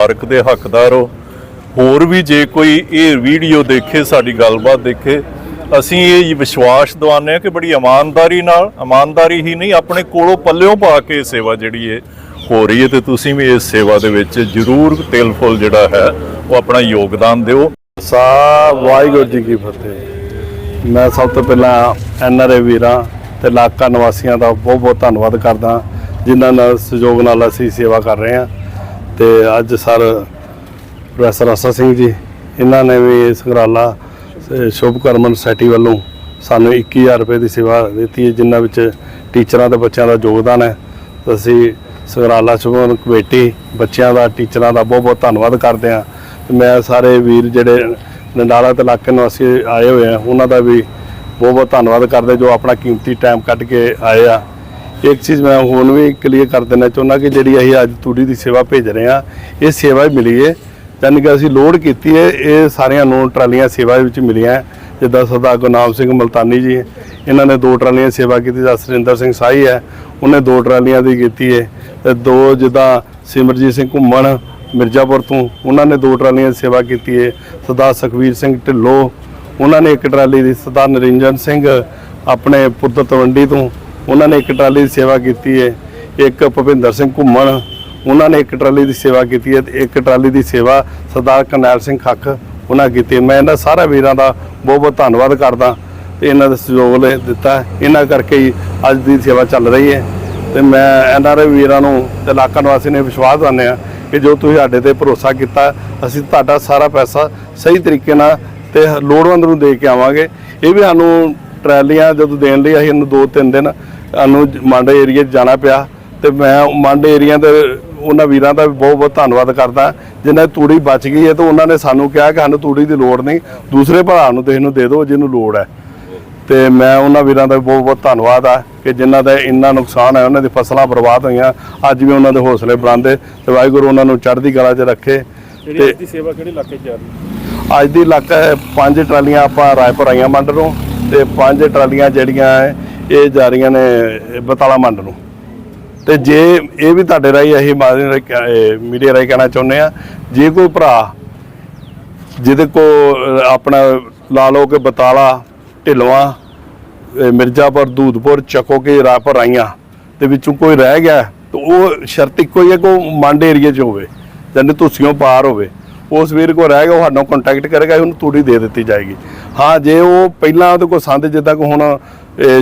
ਮੁਬਾਰਕ ਦੇ ਹੱਕਦਾਰ ਹੋ। ਹੋਰ ਵੀ ਜੇ ਕੋਈ ਇਹ ਵੀਡੀਓ ਦੇਖੇ, ਸਾਡੀ ਗੱਲਬਾਤ ਦੇਖੇ, ਅਸੀਂ ਇਹ ਵਿਸ਼ਵਾਸ ਦਿਵਾਉਂਦੇ ਹਾਂ ਕਿ ਬੜੀ ਇਮਾਨਦਾਰੀ ਨਾਲ, ਇਮਾਨਦਾਰੀ ਹੀ ਨਹੀਂ, ਆਪਣੇ ਕੋਲੋਂ ਪੱਲਿਓਂ ਪਾ ਕੇ ਸੇਵਾ ਜਿਹੜੀ ਹੈ ਹੋ ਰਹੀ ਹੈ ਤੇ ਤੁਸੀਂ ਵੀ ਇਸ ਸੇਵਾ ਦੇ ਵਿੱਚ ਜ਼ਰੂਰ ਤਿਲ ਫੁੱਲ ਜਿਹੜਾ ਹੈ, ਉਹ ਆਪਣਾ ਯੋਗਦਾਨ ਦਿਓ। ਸਾ ਵਾਹਿਗੁਰੂ ਜੀ ਕੀ ਫਤਿਹ। ਮੈਂ ਸਭ ਤੋਂ ਪਹਿਲਾਂ ਐੱਨ ਆਰ ਏ ਵੀਰਾਂ ਤੇ ਇਲਾਕਾ ਨਿਵਾਸੀਆਂ ਦਾ ਬਹੁਤ ਬਹੁਤ ਧੰਨਵਾਦ ਕਰਦਾ, ਜਿਨ੍ਹਾਂ ਨਾਲ ਸਹਿਯੋਗ ਨਾਲ ਅਸੀਂ ਸੇਵਾ ਕਰ ਰਹੇ ਹਾਂ। ਤੇ ਅੱਜ ਸਰ ਪ੍ਰੋਫੈਸਰ ਆਸਾ ਸਿੰਘ ਜੀ, ਇਹਨਾਂ ਨੇ ਵੀ ਸੰਗਰਾਲਾ ਸ਼ੁਭਕਰਮਨ ਸੋਸਾਇਟੀ ਵੱਲੋਂ ਸਾਨੂੰ 21000 ਰੁਪਏ ਦੀ ਸੇਵਾ ਦਿੱਤੀ ਹੈ ਜਿਨ੍ਹਾਂ ਵਿੱਚ ਟੀਚਰਾਂ ਤੇ ਬੱਚਿਆਂ ਦਾ ਯੋਗਦਾਨ ਹੈ। ਅਸੀਂ ਸੰਗਰਾਲਾ ਸ਼ੁਭਕਰਮਨ ਕਮੇਟੀ ਬੱਚਿਆਂ ਦਾ, ਟੀਚਰਾਂ ਦਾ ਬਹੁਤ ਬਹੁਤ ਧੰਨਵਾਦ ਕਰਦੇ ਹਾਂ। ਤੇ ਮੈਂ ਸਾਰੇ ਵੀਰ ਜਿਹੜੇ ਨੰਡਾਲਾ ਤੇ ਇਲਾਕੇ ਨਿਵਾਸੀ ਆਏ ਹੋਏ ਆ, ਉਹਨਾਂ ਦਾ ਵੀ ਬਹੁਤ ਬਹੁਤ ਧੰਨਵਾਦ ਕਰਦੇ ਜੋ ਆਪਣਾ ਕੀਮਤੀ ਟਾਈਮ ਕੱਢ ਕੇ ਆਏ ਆ। ਇੱਕ ਚੀਜ਼ ਮੈਂ ਹੁਣ ਵੀ ਕਲੀਅਰ ਕਰ ਦੇਣਾ ਚਾਹੁੰਦਾ ਕਿ ਜਿਹੜੀ ਅਸੀਂ ਅੱਜ ਤੂੜੀ ਦੀ ਸੇਵਾ ਭੇਜ ਰਹੇ ਆ ਇਹ ਸੇਵਾ ਹੀ ਮਿਲੀ ਹੈ। ਯਾਨੀ ਕਿ ਅਸੀਂ ਲੋਡ ਕੀਤੀ ਹੈ, ਇਹ ਸਾਰਿਆਂ ਨੂੰ ਟਰਾਲੀਆਂ ਸੇਵਾ ਵਿੱਚ ਮਿਲੀਆਂ ਜਿੱਦਾਂ ਸਰਦਾਰ ਗੁਰਨਾਮ ਸਿੰਘ ਮਲਤਾਨੀ ਜੀ, ਇਹਨਾਂ ਨੇ ਦੋ ਟਰਾਲੀਆਂ ਸੇਵਾ ਕੀਤੀ, ਜਾਂ ਸੁਰਿੰਦਰ ਸਿੰਘ ਸਾਹੀ ਹੈ, ਉਹਨੇ ਦੋ ਟਰਾਲੀਆਂ ਦੀ ਕੀਤੀ ਹੈ। ਤੇ ਦੋ ਜਿੱਦਾਂ ਸਿਮਰਜੀਤ ਸਿੰਘ ਘੁੰਮਣ, ਮਿਰਜ਼ਾਪੁਰ ਤੋਂ, ਉਹਨਾਂ ਨੇ ਦੋ ਟਰਾਲੀਆਂ ਦੀ ਸੇਵਾ ਕੀਤੀ ਹੈ। ਸਰਦਾਰ ਸੁਖਵੀਰ ਸਿੰਘ ਢਿੱਲੋਂ, ਉਹਨਾਂ ਨੇ ਇੱਕ ਟਰਾਲੀ ਦੀ, ਸਰਦਾਰ ਨਰਿੰਜਨ ਸਿੰਘ ਆਪਣੇ ਪੁੱਤਰ ਤਵੰਡੀ ਤੋਂ ਉਹਨਾਂ ਨੇ ਇੱਕ ਟਰਾਲੀ ਦੀ ਸੇਵਾ ਕੀਤੀ ਹੈ, ਇੱਕ ਭੁਪਿੰਦਰ ਸਿੰਘ ਘੁੰਮਣ, ਉਹਨਾਂ ਨੇ ਇੱਕ ਟਰਾਲੀ ਦੀ ਸੇਵਾ ਕੀਤੀ ਹੈ ਤੇ ਇੱਕ ਟਰਾਲੀ ਦੀ ਸੇਵਾ ਸਰਦਾਰ ਕਰਨੈਲ ਸਿੰਘ ਖੱਖ ਉਹਨਾਂ ਕੀਤੀ ਮੈਂ ਇਹਨਾਂ ਸਾਰਾ ਵੀਰਾਂ ਦਾ ਬਹੁਤ ਬਹੁਤ ਧੰਨਵਾਦ ਕਰਦਾ ਤੇ ਇਹਨਾਂ ਦਾ ਸਹਿਯੋਗ ਲੈ ਦਿੱਤਾ ਇਹਨਾਂ ਕਰਕੇ ਹੀ ਅੱਜ ਦੀ ਸੇਵਾ ਚੱਲ ਰਹੀ ਹੈ ਤੇ ਮੈਂ ਐਨਆਰਆਈ ਵੀਰਾਂ ਨੂੰ ਤੇ ਇਲਾਕਾ ਨਿਵਾਸੀ ਨੇ ਵਿਸ਼ਵਾਸ ਦਿੰਦੇ ਆ ਕਿ ਜੋ ਤੁਸੀਂ ਸਾਡੇ ਤੇ ਭਰੋਸਾ ਕੀਤਾ, ਅਸੀਂ ਤੁਹਾਡਾ ਸਾਰਾ ਪੈਸਾ ਸਹੀ ਤਰੀਕੇ ਨਾਲ ਤੇ ਲੋੜਵੰਦ ਨੂੰ ਦੇ ਕੇ ਆਵਾਂਗੇ। ਇਹ ਵੀ ਸਾਨੂੰ ਟਰਾਲੀਆਂ ਜਦੋਂ ਦੇਣ ਲਈ ਅਸੀਂ ਇਹਨੂੰ ਦੋ ਤਿੰਨ ਦਿਨ ਸਾਨੂੰ ਮੰਡ ਏਰੀਆ ਜਾਣਾ ਪਿਆ ਤੇ ਮੈਂ ਮੰਡ ਏਰੀਆ ਦੇ ਉਹਨਾਂ ਵੀਰਾਂ ਦਾ ਬਹੁਤ ਬਹੁਤ ਧੰਨਵਾਦ ਕਰਦਾ। ਜਿਨ੍ਹਾਂ ਦੀ ਤੂੜੀ ਬਚ ਗਈ ਹੈ ਤੇ ਉਹਨਾਂ ਨੇ ਸਾਨੂੰ ਕਿਹਾ ਕਿ ਸਾਨੂੰ ਤੂੜੀ ਦੀ ਲੋੜ ਨਹੀਂ ਦੂਸਰੇ ਭਰਾ ਨੂੰ ਤੇ ਇਹਨੂੰ ਦੇ ਦਿਓ ਜਿਹਨੂੰ ਲੋੜ ਹੈ। ਤੇ ਮੈਂ ਉਹਨਾਂ ਵੀਰਾਂ ਦਾ ਬਹੁਤ ਬਹੁਤ ਧੰਨਵਾਦ ਆ ਕਿ ਜਿਨ੍ਹਾਂ ਦਾ ਇੰਨਾ ਨੁਕਸਾਨ ਹੈ ਉਹਨਾਂ ਦੀ ਫਸਲਾਂ ਬਰਬਾਦ ਹੋਈਆਂ ਅੱਜ ਵੀ ਉਹਨਾਂ ਦੇ ਹੌਸਲੇ ਬੁਲੰਦੇ ਤੇ ਵਾਹਿਗੁਰੂ ਉਹਨਾਂ ਨੂੰ ਚੜ੍ਹਦੀ ਕਲਾ 'ਚ ਰੱਖੇ। ਜਿਹੜੀ ਅੱਜ ਦੀ ਸੇਵਾ ਕਿਹੜੇ ਇਲਾਕੇ 'ਚ ਜਾ ਰਹੀ ਅੱਜ ਦੀ ਇਲਾਕਾ ਹੈ ਪੰਜ ਟਰਾਲੀਆਂ ਆਪਾਂ ਰਾਏਪੁਰ ਆਈਆਂ ਮੰਡ ਨੂੰ ਤੇ ਪੰਜ ਟਰਾਲੀਆਂ ਜਿਹੜੀਆਂ ਹੈ ਇਹ ਜਾ ਰਹੀਆਂ ਨੇ ਬਤਾਲਾ ਮੰਡ ਨੂੰ। ਤੇ ਜੇ ਇਹ ਵੀ ਤੁਹਾਡੇ ਰਾਹੀਂ ਅਸੀਂ ਮੀਡੀਆ ਰਾਹੀਂ ਕਹਿਣਾ ਚਾਹੁੰਦੇ ਆ ਜੇ ਕੋਈ ਭਰਾ ਜਿਹਦੇ ਕੋ ਆਪਣਾ ਲਾ ਲਓ ਕਿ ਬਤਾਲਾ, ਢਿਲਵਾ ਮਿਰਜ਼ਾਪੁਰ, ਦੂਧਪੁਰ ਚੱਕੋ ਕੇ ਰਾਏਪੁਰ ਆਈਆਂ ਤੇ ਵਿੱਚੋਂ ਕੋਈ ਰਹਿ ਗਿਆ, ਤਾਂ ਉਹ ਸ਼ਰਤ ਇੱਕੋ ਹੀ ਹੈ ਕਿ ਮੰਡ ਏਰੀਆ 'ਚ ਹੋਵੇ ਜਾਨੀ ਤੁਸੀਓਂ ਪਾਰ ਹੋਵੇ। ਉਸ ਵੀਰ ਕੋ ਰਹਿ ਗਿਆ, ਉਹ ਸਾਨੂੰ ਕੰਟੈਕਟ ਕਰੇਗਾ ਉਹਨੂੰ ਤੂੜੀ ਦੇ ਦਿੱਤੀ ਜਾਏਗੀ। ਹਾਂ ਜੇ ਉਹ ਪਹਿਲਾਂ ਉਹਦੇ ਕੋਲ ਸੰਦ ਜਿੱਦਾਂ ਕਿ ਹੁਣ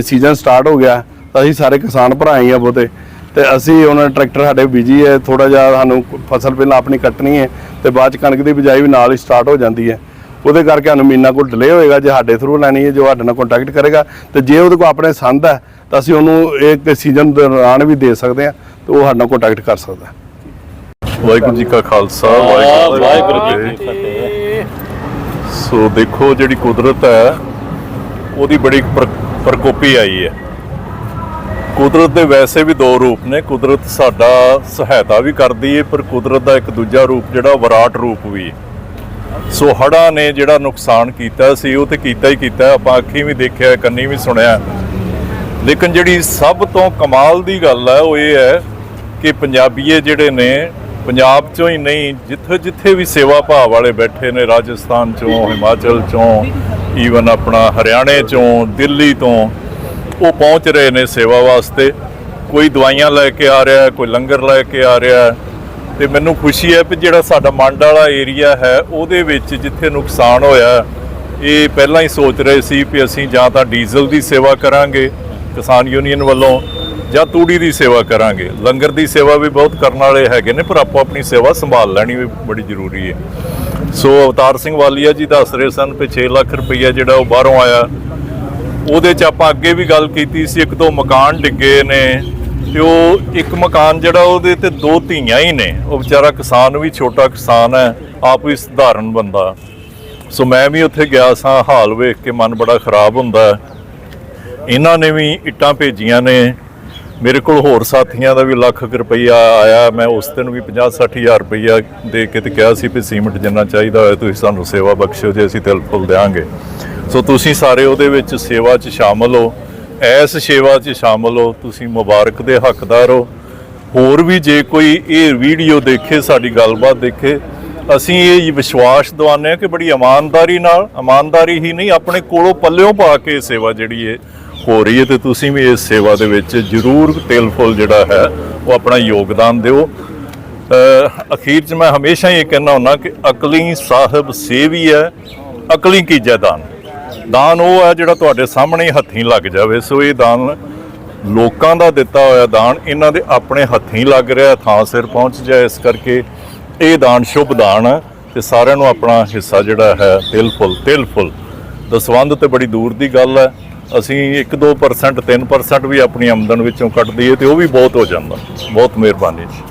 ਸੀਜ਼ਨ ਸਟਾਰਟ ਹੋ ਗਿਆ ਤਾਂ ਅਸੀਂ ਸਾਰੇ ਕਿਸਾਨ ਭਰਾ ਹੀ ਆ ਬਹੁਤੇ। ਤੇ ਅਸੀਂ ਹੁਣ ਟਰੈਕਟਰ ਸਾਡੇ ਬਿਜ਼ੀ ਹੈ ਥੋੜਾ ਜਿਹਾ ਸਾਨੂੰ ਫਸਲ ਪਹਿਲਾਂ ਆਪਣੀ ਕੱਟਣੀ ਹੈ ਤੇ ਬਾਅਦ ਚ ਕਣਕ ਦੀ ਬਿਜਾਈ ਵੀ ਨਾਲ ਹੀ ਸਟਾਰਟ ਹੋ ਜਾਂਦੀ ਹੈ। ਉਹਦੇ ਕਰਕੇ ਸਾਨੂੰ ਮਹੀਨਾ ਕੋਲ ਡਿਲੇ ਹੋਏਗਾ ਜੇ ਸਾਡੇ ਥਰੂ ਲੈਣੀ ਹੈ ਜੋ ਸਾਡੇ ਨਾਲ ਕੰਟੈਕਟ ਕਰੇਗਾ। ਤੇ ਜੇ ਉਹਦੇ ਕੋਲ ਆਪਣੇ ਸੰਦ ਹੈ ਤਾਂ ਅਸੀਂ ਉਹਨੂੰ ਇੱਕ ਸੀਜ਼ਨ ਦੌਰਾਨ ਵੀ ਦੇ ਸਕਦੇ ਹਾਂ ਤੇ ਉਹ ਸਾਡੇ ਨਾਲ ਕੰਟੈਕਟ ਕਰ ਸਕਦਾ ਵਾਹਿਗੁਰੂ ਜੀ ਕਾ ਖਾਲਸਾ ਵਾਹਿਗੁਰੂ ਜੀ ਕੀ ਫਤਿਹ। ਸੋ ਦੇਖੋ ਜਿਹੜੀ ਕੁਦਰਤ ਹੈ, ਉਹਦੀ ਬੜੀ ਪਰ- ਪ੍ਰਕੋਪੀ ਆਈ ਹੈ। ਕੁਦਰਤ ਦੇ ਵੈਸੇ ਵੀ ਦੋ ਰੂਪ ਨੇ। ਕੁਦਰਤ ਸਾਡਾ ਸਹਾਇਤਾ ਵੀ ਕਰਦੀ ਹੈ ਪਰ ਕੁਦਰਤ ਦਾ ਇੱਕ ਦੂਜਾ ਰੂਪ ਜਿਹੜਾ ਵਿਰਾਟ ਰੂਪ ਵੀ ਹੈ ਸੋ ਹੜ੍ਹਾਂ ਨੇ ਜਿਹੜਾ ਨੁਕਸਾਨ ਕੀਤਾ ਸੀ, ਉਹ ਤੇ ਕੀਤਾ ਹੀ ਕੀਤਾ ਆਪਾਂ ਅੱਖੀਂ ਵੀ ਦੇਖਿਆ, ਕੰਨੀ ਵੀ ਸੁਣਿਆ। ਲੇਕਿਨ ਜਿਹੜੀ ਸਭ ਤੋਂ ਕਮਾਲ ਦੀ ਗੱਲ ਹੈ, ਉਹ ਇਹ ਹੈ ਕਿ ਪੰਜਾਬੀਏ ਜਿਹੜੇ ਨੇ ਪੰਜਾਬ ਚੋਂ ਹੀ ਨਹੀਂ, ਜਿੱਥੇ ਜਿੱਥੇ ਵੀ ਸੇਵਾ ਭਾਵ ਵਾਲੇ ਬੈਠੇ ਨੇ, ਰਾਜਸਥਾਨ ਚੋਂ, ਹਿਮਾਚਲ ਚੋਂ ਈਵਨ ਆਪਣਾ ਹਰਿਆਣੇ ਚੋਂ, ਦਿੱਲੀ ਤੋਂ, ਉਹ ਪਹੁੰਚ ਰਹੇ ਨੇ ਸੇਵਾ ਵਾਸਤੇ ਕੋਈ ਦਵਾਈਆਂ ਲੈ ਕੇ ਆ ਰਿਹਾ, ਕੋਈ ਲੰਗਰ ਲੈ ਕੇ ਆ ਰਿਹਾ ਹੈ। ਤੇ ਮੈਨੂੰ ਖੁਸ਼ੀ ਹੈ ਕਿ ਜਿਹੜਾ ਸਾਡਾ ਮੰਡ ਵਾਲਾ ਏਰੀਆ ਹੈ, ਉਹਦੇ ਵਿੱਚ ਜਿੱਥੇ ਨੁਕਸਾਨ ਹੋਇਆ, ਇਹ ਪਹਿਲਾਂ ਹੀ ਸੋਚ ਰਹੇ ਸੀ ਕਿ ਅਸੀਂ ਜਾਂ ਤਾਂ ਡੀਜ਼ਲ ਦੀ ਸੇਵਾ ਕਰਾਂਗੇ, ਕਿਸਾਨ ਯੂਨੀਅਨ ਵੱਲੋਂ ਜਾਂ ਤੂੜੀ ਦੀ ਸੇਵਾ ਕਰਾਂਗੇ। ਲੰਗਰ ਦੀ ਸੇਵਾ ਵੀ ਬਹੁਤ ਕਰਨ ਵਾਲੇ ਹੈਗੇ ਨੇ, ਪਰ ਆਪੋ ਆਪਣੀ ਸੇਵਾ ਸੰਭਾਲ ਲੈਣੀ ਵੀ ਬੜੀ ਜ਼ਰੂਰੀ ਹੈ। ਸੋ ਅਵਤਾਰ ਸਿੰਘ ਵਾਲੀਆ ਜੀ ਦੱਸ ਰਹੇ ਸਨ ਕਿ 6 ਲੱਖ ਰੁਪਈਆ ਜਿਹੜਾ ਉਹ ਬਾਹਰੋਂ ਆਇਆ। ਉਹਦੇ ਚ ਆਪਾਂ ਅੱਗੇ ਵੀ ਗੱਲ ਕੀਤੀ ਸੀ, ਇੱਕ ਦੋ ਮਕਾਨ ਡਿੱਗੇ ਨੇ ਤੇ ਉਹ ਇੱਕ ਮਕਾਨ ਜਿਹੜਾ ਉਹਦੇ ਤੇ ਦੋ ਧੀਆਂ ਹੀ ਨੇ। ਉਹ ਵਿਚਾਰਾ ਕਿਸਾਨ ਵੀ, ਛੋਟਾ ਕਿਸਾਨ ਹੈ, ਆਪ ਵੀ ਸਧਾਰਨ ਬੰਦਾ। ਸੋ ਮੈਂ ਵੀ ਉੱਥੇ ਗਿਆ ਸਾਂ, ਹਾਲ ਵੇਖ ਕੇ ਮਨ ਬੜਾ ਖਰਾਬ ਹੁੰਦਾ। ਇਹਨਾਂ ਨੇ ਵੀ ਇੱਟਾਂ ਭੇਜੀਆਂ ਨੇ। ਮੇਰੇ ਕੋਲ ਹੋਰ ਸਾਥੀਆਂ ਦਾ ਵੀ ਲੱਖ ਕੁ ਰੁਪਈਆ ਆਇਆ, ਮੈਂ ਉਸ ਦਿਨ ਵੀ 50 60000 ਰੁਪਈਆ ਦੇ ਕੇ ਤੇ ਕਿਹਾ ਸੀ ਵੀ ਸੀਮਿੰਟ ਜਿੰਨਾ ਚਾਹੀਦਾ ਹੋਇਆ ਤੁਸੀਂ ਸਾਨੂੰ ਸੇਵਾ ਬਖਸ਼ਿਓ ਜੇ ਅਸੀਂ ਤਿਲ ਫੁੱਲ ਦੇਵਾਂਗੇ ਸੋ ਤੁਸੀਂ ਸਾਰੇ ਉਹਦੇ ਵਿੱਚ ਸੇਵਾ 'ਚ ਸ਼ਾਮਲ ਹੋ। ਐਸ ਸੇਵਾ 'ਚ ਸ਼ਾਮਲ ਹੋ, ਤੁਸੀਂ ਮੁਬਾਰਕ ਦੇ ਹੱਕਦਾਰ ਹੋ। ਹੋਰ ਵੀ ਜੇ ਕੋਈ ਇਹ ਵੀਡੀਓ ਦੇਖੇ, ਸਾਡੀ ਗੱਲਬਾਤ ਦੇਖੇ, ਅਸੀਂ ਇਹ ਵਿਸ਼ਵਾਸ ਦਿਵਾਉਂਦੇ ਹਾਂ ਕਿ ਬੜੀ ਇਮਾਨਦਾਰੀ ਨਾਲ, ਇਮਾਨਦਾਰੀ ਹੀ ਨਹੀਂ, ਆਪਣੇ ਕੋਲੋਂ ਪੱਲਿਓਂ ਪਾ ਕੇ ਸੇਵਾ ਜਿਹੜੀ ਹੈ ਹੋ ਰਹੀ ਹੈ ਤੇ ਤੁਸੀਂ ਵੀ ਇਸ ਸੇਵਾ ਦੇ ਵਿੱਚ ਜ਼ਰੂਰ ਤਿਲ ਫੁੱਲ ਜਿਹੜਾ ਹੈ, ਉਹ ਆਪਣਾ ਯੋਗਦਾਨ ਦਿਓ। ਅਖੀਰ 'ਚ ਮੈਂ ਹਮੇਸ਼ਾ ਹੀ ਇਹ ਕਹਿੰਦਾ ਹੁੰਦਾ ਕਿ ਅਕਲੀ ਸਾਹਿਬ ਸੇਵੀ ਹੈ, ਅਕਲੀ ਕੀਜੈ ਦਾਨ? ਦਾਨ ਉਹ ਹੈ ਜਿਹੜਾ ਤੁਹਾਡੇ ਸਾਹਮਣੇ ਹੱਥੀਂ ਲੱਗ ਜਾਵੇ। ਸੋ ਇਹ ਦਾਨ ਲੋਕਾਂ ਦਾ ਦਿੱਤਾ ਹੋਇਆ ਦਾਨ, ਇਹਨਾਂ ਦੇ ਆਪਣੇ ਹੱਥੀਂ ਲੱਗ ਰਿਹਾ, ਥਾਂ ਸਿਰ ਪਹੁੰਚ ਜਾਏ। ਇਸ ਕਰਕੇ ਇਹ ਦਾਨ ਸ਼ੁਭ ਦਾਨ ਹੈ ਤੇ ਸਾਰਿਆਂ ਨੂੰ ਆਪਣਾ ਹਿੱਸਾ ਜਿਹੜਾ ਹੈ, ਤਿਲ ਫੁੱਲ ਤਿਲ ਫੁੱਲ। ਦਸਵੰਧ ਤੇ ਬੜੀ ਦੂਰ ਦੀ ਗੱਲ ਹੈ। ਅਸੀਂ 1-2% 3% ਵੀ ਆਪਣੀ ਆਮਦਨ ਵਿੱਚੋਂ ਕੱਢ ਦਈਏ ਤੇ ਉਹ ਵੀ ਬਹੁਤ ਹੋ ਜਾਂਦਾ। ਬਹੁਤ ਮਿਹਰਬਾਨੀ ਜੀ।